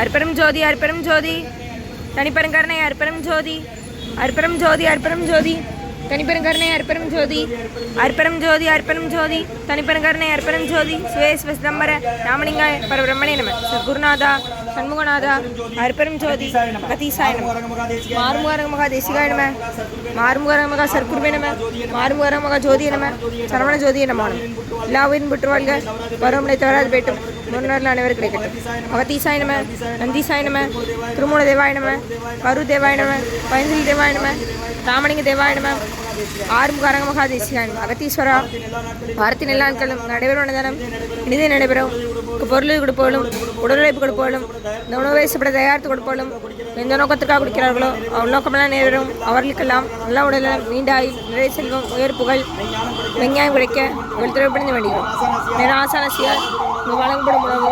அர்ப்பணம் ஜோதி அர்ப்பணம் ஜோதி. தனிப்பெருங்கருணை அர்ப்பணம் ஜோதி. அர்ப்பணம் ஜோதி அர்ப்பணம் ஜோதி. தனிப்பெருங்கருணை அர்ப்பணம் ஜோதி. அர்ப்பணம் ஜோதி அர்ப்பணம் ஜோதி. தனிப்பெருங்கருணை அர்ப்பணம் ஜோதி. சுவேஸ்வ சிதம்பர ராமலிங்காய பரபிரம்மணே நம. குருநாதா சண்முகநாதா அர்ப்பணம் ஜோதி. கதீசாய நம. மாறுமுகரங்க மகா தேசிகாய நம. மாறுமுகரங்க மகா சர்க்குருவே நம. மாறுமுகரங்க மகா ஜோதிய நம. சரவண ஜோதிய நம. எல்லா உயிரும் பெற்று வாழ்க. வரவனை தவறாது போயிட்டும் முன்னோர்கள் அனைவரும் கிடைக்கட்டும். அகத்தீசாய நம நந்தீசாய நம திருமூல தேவாய நம கரு தேவாய நம பைந்தலி தேவாய நம ராமலிங்க தேவாய நம ஆறுமுகாரங்க மகாதேசியான் அகத்தீஸ்வரா. வாரத்தின் எல்லா நாட்களும் நடைபெறும் தினம் இனிதே நடைபெறும். பொருள் கொடுப்போலும் உடல் உழைப்பு கொடுப்போலும் இந்த உணவை சாப்பிட தயாரித்து கொடுப்போலும் எந்த நோக்கத்திற்காக குடிக்கிறார்களோ அவர் நோக்கமெல்லாம் நேரும் அவர்களுக்கெல்லாம் நல்ல உடலும் நீண்டாய் ஆயுள் நிறைய செல்வம் உயர் புகழ் வெங்காயம் கிடைக்க உங்கள் திரைப்படைந்து வேண்டுகிறோம். நேர ஆசானசியால் வழங்கப்படும் உணவு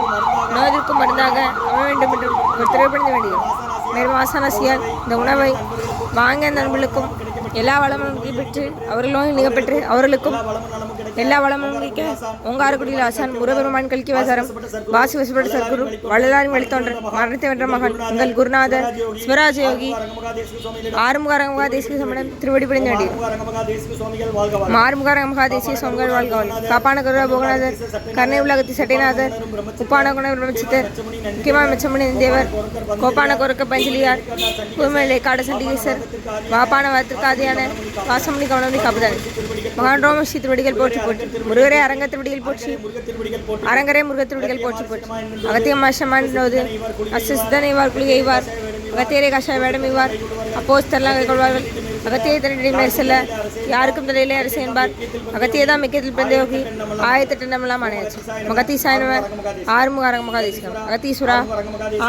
நோயத்திற்கும் மருந்தாக அமைய வேண்டும் என்றும் உங்கள் திரைப்படைந்து வேண்டுகிறோம். மேலும் ஆசானசியால் இந்த உணவை வாங்க நண்பர்களுக்கும் எல்லா வளமும் பெற்று அவர்களும் நீங்க அவர்களுக்கும் எல்லா வளமும் மிக்க ஓங்காரக்குடியில் ஆசான் முருகபெருமான் கல்கி வசாரம். வாசி வசப்பட்ட சர்க்குரு வள்ளலாரின் வழித்தோன்றன் மரணத்தை வென்ற மகன் உங்கள் குருநாதர் சிவராஜ யோகி ஆறுமுக ரங்கமகா தேசிய சமணன் திருவடி பிடிந்த வேண்டியது மாறுமுகாரங்க மகா தேசிய சுவாமிகள் வாழ்கவன் காப்பான கருவா போகநாதர் கர்ணை உலகத்தி சட்டைநாதர் உப்பான குண பிரம்மச்சித்தர் முக்கியமான மெச்சமணி தேவர் கோப்பான கொரக்க பஞ்சலியார் பூமலை காட சண்டிகேசர் வாப்பான வத்திற்காதியான வாசமணி கவனமணி கபதன். மகான் ரோமஸ்ரீ திருவடிகள் போற்றி போற்றி முருகரே அரங்க திருவடிகள் போற்றி. அரங்கரே முருக திருவடிகள் போற்றி போற்றி. அகத்தியம் அஷமான் நோது. அசிஸ்தனை வார் குளிகைவார் அகத்தியரே கஷாய வேடம் இவ்வார் அப்போஸ்தர்லாம் கொள்வார்கள். அகத்தியை தன்னுடைய மேல் யாருக்கும் தலையிலே அரசு என்பார். அகத்தியை தான் மிக்கத்தில் பிறந்த யோகி. ஆயிரத்தெட்டு அணையாச்சு மகத்தி சாயனவர் ஆறுமுகாரங்க மகாதேசிகம் அகத்தீஸ்வரா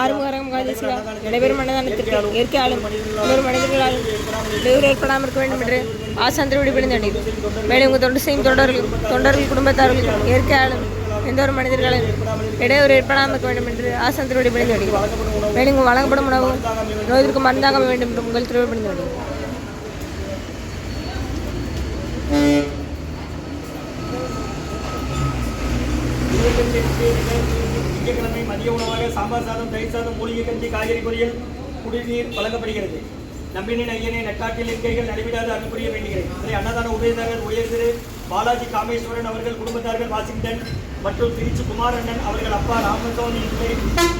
ஆறுமுகாரங்க மகாதேசிகா. நடைபெறும் மனதானத்திற்கு இயற்கையாலும் ஆளும் மனிதர்களாலும் இடையூறு ஏற்படாமல் இருக்க வேண்டும் என்று ஆசாந்திரவிடி பிடிந்து வேண்டியது மேலும் உங்கள் தொண்டு செய்யும் தொண்டர்கள் தொண்டர்கள் குடும்பத்தார்கள் இயற்கையாலும் எந்த ஒரு மனிதர்களும் இடையூறு ஏற்படாமல் இருக்க வேண்டும் என்று ஆசாந்திரவிடி பணிந்து வேண்டியது மேலும் வழங்கப்படும் உணவு நோய்க்கு மருந்தாக வேண்டும் என்று உங்கள் திருவிழா பணிந்து வேண்டியது திங்கட்கிழமை மதிய உணவாக சாம்பார் சாதம் தயிர் சாதம் மூலிகை கஞ்சி காய்கறி பொரியல் குடிநீர் வழங்கப்படுகிறது. நம்பினின் ஐயனை நட்டாட்டில் இருக்கைகள் நடைபெறாது அனுப்புரிய வேண்டுகிறேன். அதை அன்னதான உபயதாரர் உயர் திரு பாலாஜி காமேஸ்வரன் அவர்கள் குடும்பத்தார்கள் வாஷிங்டன் மற்றும் திருச்சி குமாரண்ணன் அவர்கள் அப்பா ராமசோனி இன்று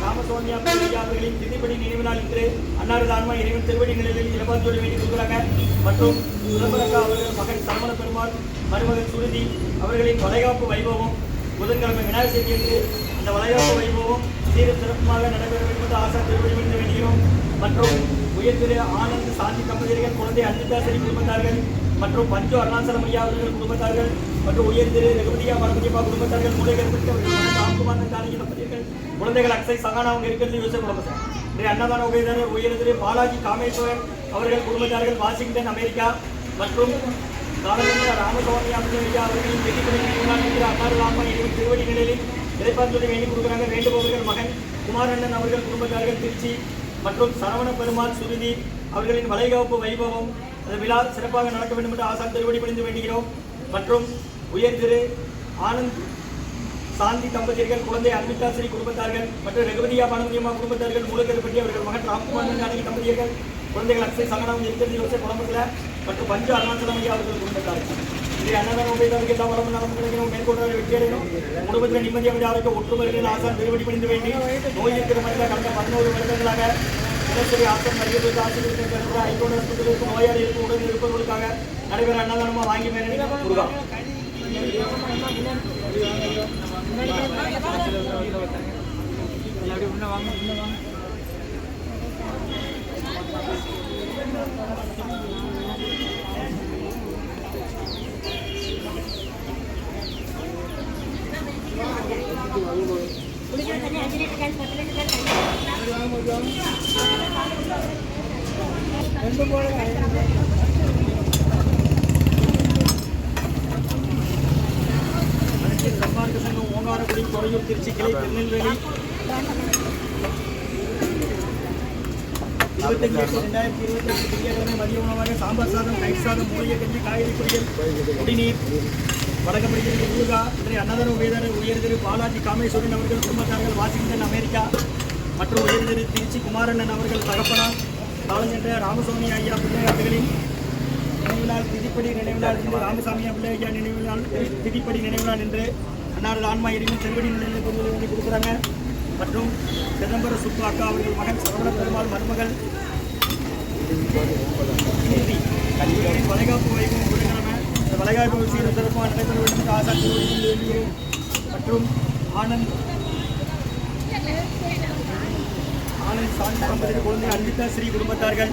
ராமசோனியா பிரியா அவர்களின் திதிப்படி நினைவு நாள் இன்று அன்னாரது ஆன்மா இறைவன் திருவடி நிலையில் இலபாஞ்சோடி வேண்டி கொடுக்குறாங்க மற்றும் சுதம்பரக்கா அவர்கள் மகன் சரவண பெருமாள் மருமகன் சுருதி அவர்களின் வளைகாப்பு வைபவம் புதன்கிழமை விநாயகர் சதுர்த்தி என்று அந்த வளைகாப்பு வைபவம் சீர சிறப்புமாக நடைபெற வேண்டும் என்று ஆசா திருவடி வேண்டுகிறோம் மற்றும் உயர்திரு ஆனந்த் சாந்தி தம்பதியர்கள் குழந்தை அன்பிதாசரி குடும்பத்தார்கள் மற்றும் பஞ்சு அருணாசலம் ஐயா அவர்கள் குடும்பத்தார்கள் மற்றும் உயர்திரு ரகுபதியா பரமதியப்பா குடும்பத்தார்கள் மூலைகள் ராம்குமார் தம்பதியர்கள் குழந்தைகள் அக்ஷய் சகானா அவங்க இருக்கிறது யோசனை குடும்பம். சார் இன்றைய அன்னதான உபயதாரர் உயர்திரு பாலாஜி காமேஸ்வரன் அவர்கள் குடும்பத்தார்கள் வாஷிங்டன் அமெரிக்கா மற்றும் ராமசுவாமி ஐயா அவர்களின் வெற்றி இருக்கிற அன்னாறு ராமன் திருவடி நிலையில் இறைப்பார்த்துறை வேண்டி கொடுக்குறாங்க. வேண்டுபவர்கள் மகன் குமாரண்ணன் அவர்கள் குடும்பத்தார்கள் திருச்சி மற்றும் சரவண பெருமாள் சுருதி அவர்களின் வளைகாப்பு வைபவம் விழா சிறப்பாக நடக்க வேண்டும் என்று ஆசான் திருவடி பணிந்து வேண்டுகிறோம். மற்றும் உயர் திரு ஆனந்த் சாந்தி தம்பதியர்கள் குழந்தை அன்பிதாசிரி குடும்பத்தார்கள் மற்றும் ரகுபதியா பானந்தியம்மா குடும்பத்தார்கள் மூலக்கருப்பட்டி அவர்கள் மகன் ராம்குமார் அணி தம்பதியர்கள் குழந்தைகள் அக்ஷய் சங்கடம் இருக்கிறது யோசனை குழம்புல மற்றும் பஞ்சு அருணாச்சலம் அவர்கள் குடும்பத்தார்கள். ಈ ಅನ್ನದಾನ உபயோகத்துக்கு எல்லா வளமும் நலம் கிடைக்கணும் குடும்பத்தில் நிம்மதி ஆரோக்கிய ஒற்றுமைகளில் ஆசான் திருவடி பணிந்து வேண்டி நோய் இருக்கிற மனிதர் கடந்த பதினோரு வருடங்களாக தினசரி ஆசன் மரியாதை ஆசிரியர்கள் நோயாளிகளுக்கு உடல் இருப்பவர்களுக்காக நடைபெற அன்னதானமாக வாங்கி மேலே முருகா அனைத்து சன்மார்க்க சங்கம் ஓங்காரக்குடி துறையூர் திருச்சி கிளை திருநெல்வேலி இருபத்தஞ்சு எட்டு ரெண்டாயிரத்தி இருபத்தஞ்சு திங்கட்கிழமை மதிய உணவாக சாம்பார் சாதம் தயிர் சாதம் மூலிகை கஞ்சி காய்கறி பொரியல் குடிநீர். வழங்கப்படுகிறது முருகா இன்றைய அன்னதான உயர்தர உயர்திரு பாலாஜி காமேஸ்வரன் அவர்கள் குடும்பத்தார்கள் வாஷிங்டன் அமெரிக்கா மற்றும் உயர்திரு திருச்சி குமாரண்ணன் அவர்கள் தகப்பனார் காலஞ்சென்ற ராமசாமி ஐயா பிள்ளையாட்டுகளின் நினைவுநாள் திதிப்படி நினைவுநாள் என்று ராமசாமி பிள்ளை ஐயா நினைவு நாள் திதிப்படி நினைவுநாள் என்று அன்னாரது ஆன்மா இறைவன் செல்வடி நிலையில் கொண்டு வந்து கொடுக்குறாங்க. மற்றும் சிதம்பர சுப்பு அக்கா அவர்கள் மகன் சரவண பெருமாள் மருமகள் கீர்த்தி கல்விகளின் வளைகாப்பு வைக்கும் புதன்கிழமை இந்த வளைகாப்பு சீர சிறப்பாக நடைபெற வேண்டும் என்று ஆசான் வேண்டுகிறேன் மற்றும் ஆனந்த் ஆனந்த் சாந்தி தம்பதியின் குழந்தை அன்பிதா ஸ்ரீ குடும்பத்தார்கள்.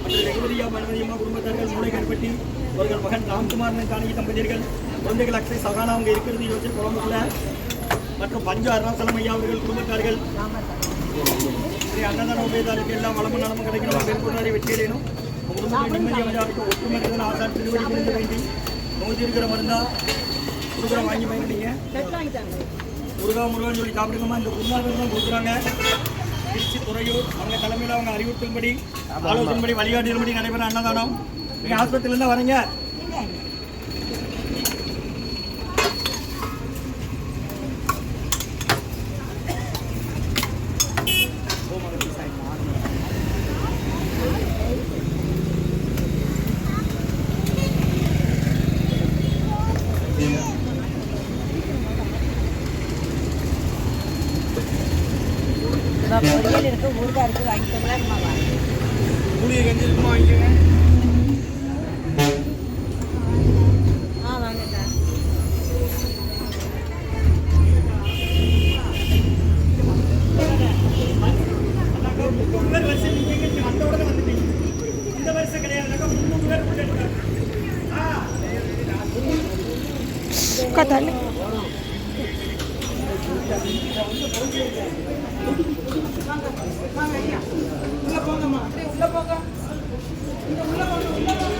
மற்றும் ரெகுலரியா பகவதியம்மா குடும்பத்தார்கள் மூளை கருப்பட்டி அவர்கள் மகன் ராம்குமார் தானகி தம்பதியர்கள் குழந்தைகள் அக்ஷய் சகானா அவங்க இருக்கிறது யோசிச்சு குழம்புல மற்றும் பஞ்சு அருணாசலம் ஐயா அவர்கள் குடும்பத்தார்கள். ஸ்ரீ அன்னதான உபயதாருக்கு எல்லாம் வளமும் நலமும் கிடைக்கணும். பெரும்புணரை வெற்றியடையணும் குடும்பத்தில் நிம்மதி அமைதியாக ஒற்றுமை திருவடி வேண்டி இருக்கிற மருந்தா கொடுக்குற வாங்கி பயன்படுங்க முருகா முருகான்னு சொல்லி சாப்பிடுங்கம்மா இந்த குருநாதர் தான் கொடுக்குறாங்க திருச்சி துறையூர் அவங்க தலைமையில் அவங்க அறிவுறுத்தல்படி ஆலோசனைப்படி வழிகாட்டின்படி நடைபெற அன்னதானம் நீங்கள் ஆஸ்பத்திரியிலேருந்து வரீங்க பொரியல் இருக்கு ஊறுகாய் இருக்கு வாங்கிக்கோங்களா அம்மாவா மூலிகை கஞ்சி இருக்குமா வாங்கிக்கோங்க. வாங்க வாங்க ஐயா உள்ள போங்கம்மா அப்படியே உள்ள போங்க இங்க உள்ள போங்க உள்ள போங்க